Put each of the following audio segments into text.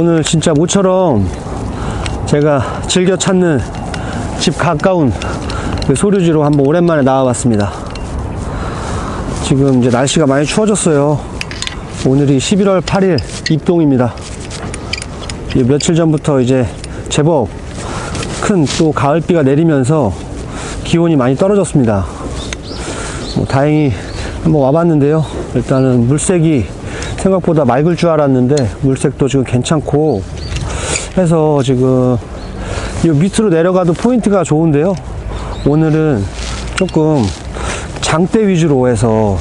오늘 진짜 모처럼 제가 즐겨 찾는 집 가까운 그 소류지로 한번 오랜만에 나와봤습니다. 지금 이제 날씨가 많이 추워졌어요. 오늘이 11월 8일 입동입니다. 이 며칠 전부터 이제 제법 큰 또 가을비가 내리면서 기온이 많이 떨어졌습니다. 뭐 다행히 한번 와봤는데요. 일단은 물색이 생각보다 맑을 줄 알았는데 물색도 지금 괜찮고 해서 지금 이 밑으로 내려가도 포인트가 좋은데요. 오늘은 조금 장대 위주로 해서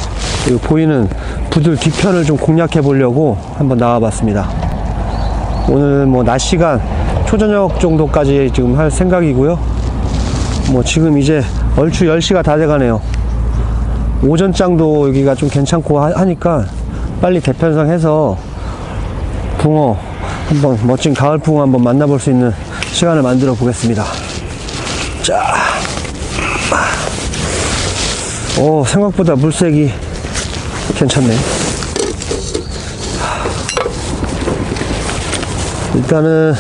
이 보이는 부들 뒤편을 좀 공략해 보려고 한번 나와 봤습니다. 오늘 뭐 낮 시간 초저녁 정도까지 지금 할 생각이고요. 뭐 지금 이제 얼추 10시가 다 돼가네요. 오전장도 여기가 좀 괜찮고 하- 하니까 빨리 대편성 해서 붕어 한번 멋진 가을 붕어 한번 만나볼 수 있는 시간을 만들어 보겠습니다. 자, 오 생각보다 물색이 괜찮네. 일단은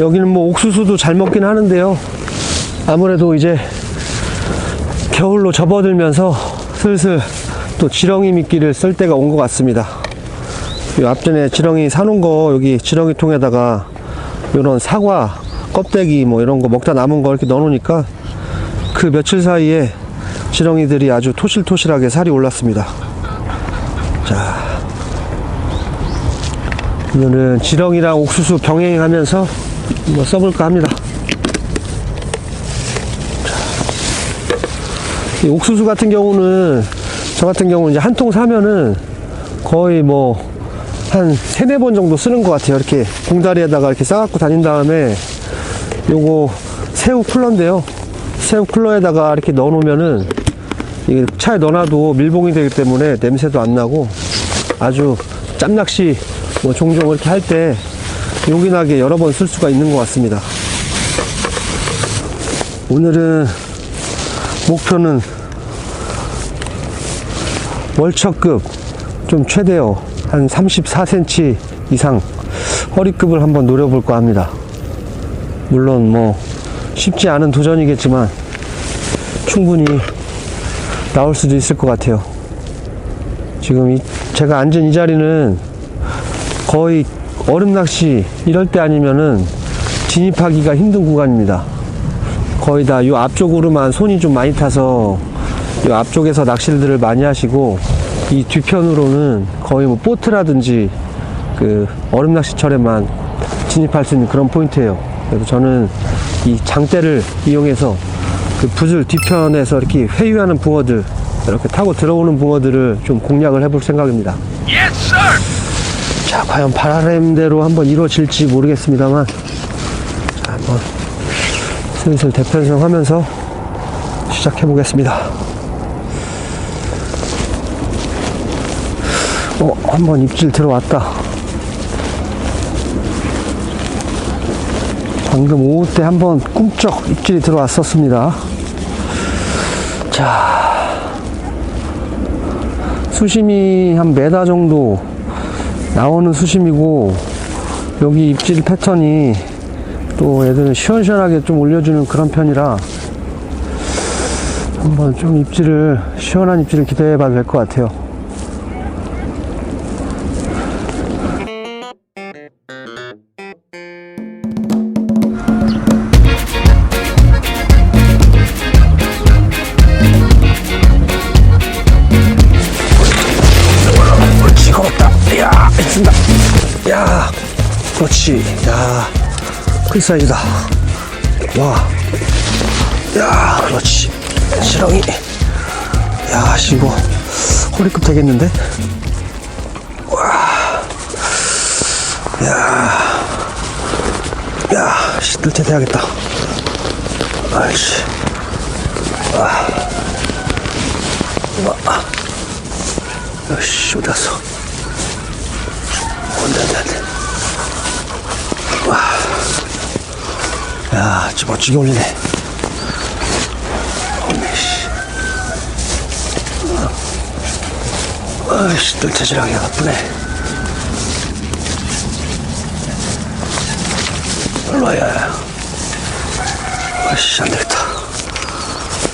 여기는 뭐 옥수수도 잘 먹긴 하는데요. 아무래도 이제 겨울로 접어들면서 슬슬 또 지렁이 미끼를 쓸 때가 온 것 같습니다. 이 앞전에 지렁이 사놓은 거 여기 지렁이 통에다가 이런 사과 껍데기 뭐 이런 거 먹다 남은 거 이렇게 넣어놓으니까 그 며칠 사이에 지렁이들이 아주 토실토실하게 살이 올랐습니다. 자, 오늘은 지렁이랑 옥수수 병행하면서 한번 써볼까 합니다. 이 옥수수 같은 경우는 저 같은 경우는 이제 한 통 사면은 거의 뭐 한 세네 번 정도 쓰는 것 같아요. 이렇게 공다리에다가 이렇게 싸갖고 다닌 다음에 요거 새우 쿨러인데요. 새우 쿨러에다가 이렇게 넣어 놓으면은 이게 차에 넣어놔도 밀봉이 되기 때문에 냄새도 안 나고 아주 짬낚시 뭐 종종 이렇게 할 때 요긴하게 여러 번 쓸 수가 있는 것 같습니다. 오늘은 목표는 월척급 좀 최대요. 한 34cm 이상 허리급을 한번 노려볼까 합니다. 물론 뭐 쉽지 않은 도전이겠지만 충분히 나올 수도 있을 것 같아요. 지금 이, 제가 앉은 이 자리는 거의 얼음 낚시 이럴 때 아니면은 진입하기가 힘든 구간입니다. 거의 다요 앞쪽으로만 손이 좀 많이 타서 요 앞쪽에서 낚시들을 많이 하시고 이 뒤편으로는 거의 뭐 보트라든지 그 얼음 낚시철에만 진입할 수 있는 그런 포인트예요. 그래서 저는 이 장대를 이용해서 그 붓을 뒤편에서 이렇게 회유하는 붕어들 이렇게 타고 들어오는 붕어들을 좀 공략을 해볼 생각입니다. Yes, sir. 자, 과연 바람대로 한번 이루어질지 모르겠습니다만, 자, 한번 슬슬 대편성 하면서 시작해 보겠습니다. 어, 한번 입질 들어왔다. 방금 오후 때 한 번 꿈쩍 입질이 들어왔었습니다. 자, 수심이 한 메다 정도 나오는 수심이고 여기 입질 패턴이 또 애들은 시원시원하게 좀 올려주는 그런 편이라 한번 좀 입질을 시원한 입질을 기대해 봐도 될 것 같아요 그렇지. 야 큰 사이즈다. 와 야 그렇지. 지렁이. 야 씨, 이거 허리급 되겠는데? 와 야 야 씨, 뜰때 돼야겠다. 아이씨. 와. 와. 아이씨 어디 갔어? 안 돼 안 돼 안 돼 야 진짜 멋지게 올리네 아이씨 뜰채질하기가 나쁘네 일로 와야. 아씨, 안 되겠다.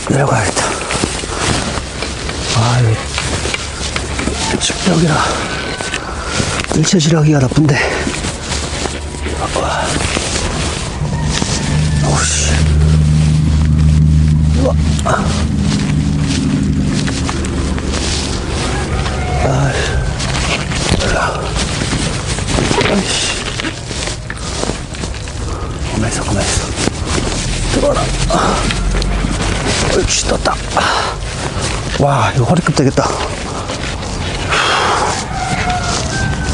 내려가야겠다. 아, 여기, 집벽이라, 일체지라기가 나쁜데. 어 우와. 아이씨. 가만히 있어, 가만히 있어. 들어라. 아. 옳지, 떴다. 아. 와, 이거 허리급 되겠다.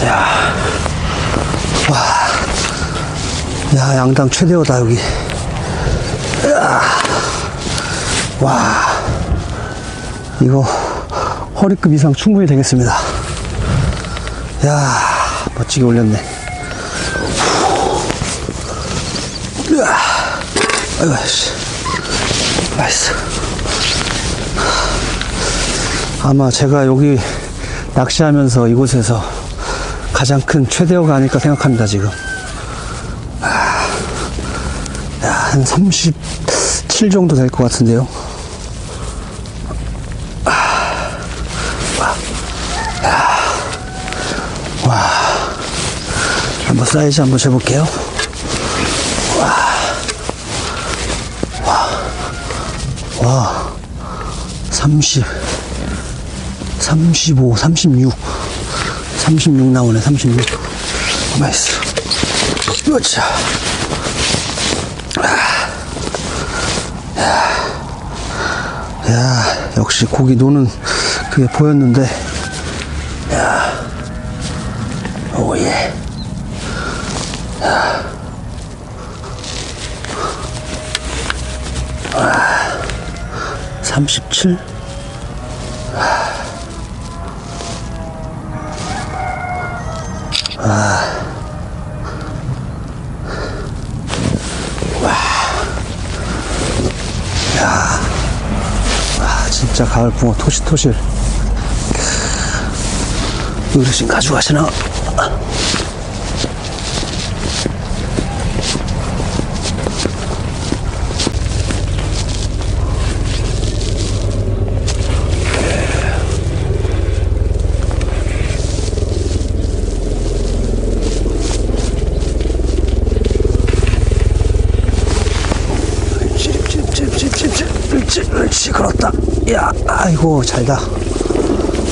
야. 와. 야, 양당 최대어다, 여기. 야. 와. 이거 허리급 이상 충분히 되겠습니다. 야, 멋지게 올렸네. 아이고, 씨. 나이스. 아마 제가 여기 낚시하면서 이곳에서 가장 큰 최대어가 아닐까 생각합니다, 지금. 아, 야, 한 37 정도 될 것 같은데요. 한번 사이즈 한번 재볼게요. 와. 와. 와. 30. 35, 36. 36 나오네, 36. 가만 있어. 으쌰. 야. 야, 역시 고기 노는 그게 보였는데. 야. 오 예. 37? 아, 진짜 가을 붕어 토실토실. 어르신 가져가시나? 찝찝찝찝찝찝 옳지 옳지 걸었다 야 아이고 잘다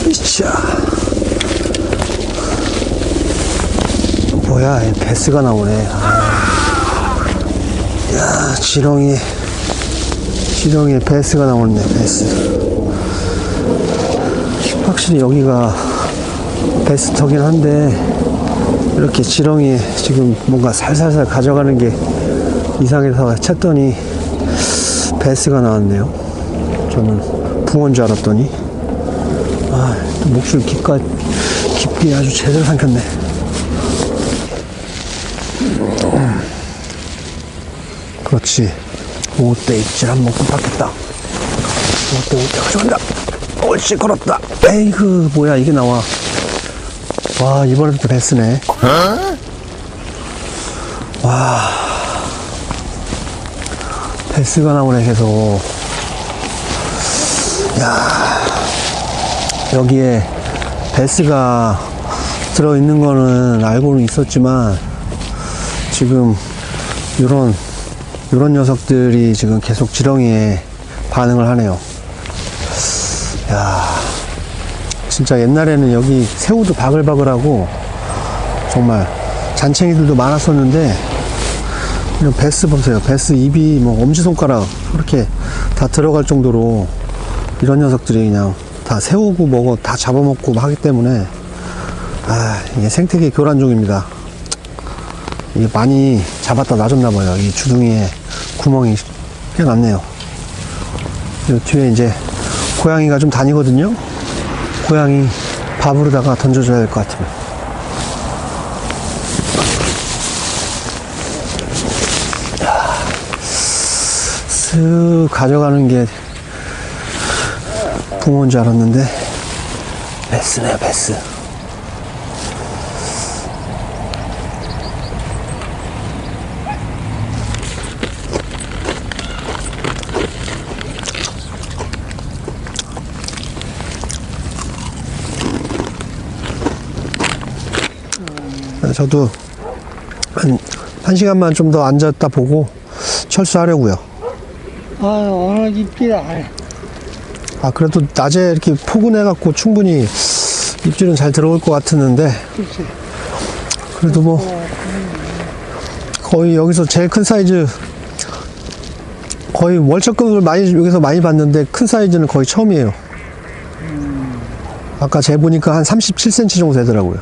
이차 뭐야 이 베스가 나오네. 아. 야 지렁이. 지렁이에 베스가 나오네 베스. 확실히 여기가 베스터긴 한데 이렇게 지렁이 지금 뭔가 살살살 가져가는 게 이상해서 쳤더니 베스가 나왔네요. 저는 붕어인 줄 알았더니 아, 또 목줄 깊가 깊게 아주 제대로 삼켰네. 그렇지. 5대 입질 한번 깜빡했다. 5대 5대 가져간다. 옳지 걸었다. 에이그 뭐야 이게 나와. 와 이번에도 또 베스네. 베스가 나오네 계속 야 여기에 베스가 들어있는 거는 알고는 있었지만 지금 요런 요런 녀석들이 지금 계속 지렁이에 반응을 하네요 야 진짜 옛날에는 여기 새우도 바글바글하고 정말 잔챙이들도 많았었는데 이런 베스 보세요. 베스 입이 뭐 엄지손가락 이렇게 다 들어갈 정도로 이런 녀석들이 그냥 다 세우고 먹어 다 잡아먹고 하기 때문에 아 이게 생태계 교란종입니다. 이게 많이 잡았다 놔줬나봐요. 이 주둥이에 구멍이 꽤 났네요. 이 뒤에 이제 고양이가 좀 다니거든요. 고양이 밥으로다가 던져줘야 될 것 같아요. 쓱 가져가는 게 붕어인 줄 알았는데 베스네요 베스 네, 저도 한, 한 시간만 좀 더 앉았다 보고 철수하려고요. 아유, 오늘 입질 안 해. 아, 그래도 낮에 이렇게 포근해갖고 충분히 입질은 잘 들어올 것 같았는데. 그래도 뭐, 거의 여기서 제일 큰 사이즈, 거의 월척급을 많이, 여기서 많이 봤는데, 큰 사이즈는 거의 처음이에요. 아까 재보니까 한 37cm 정도 되더라고요.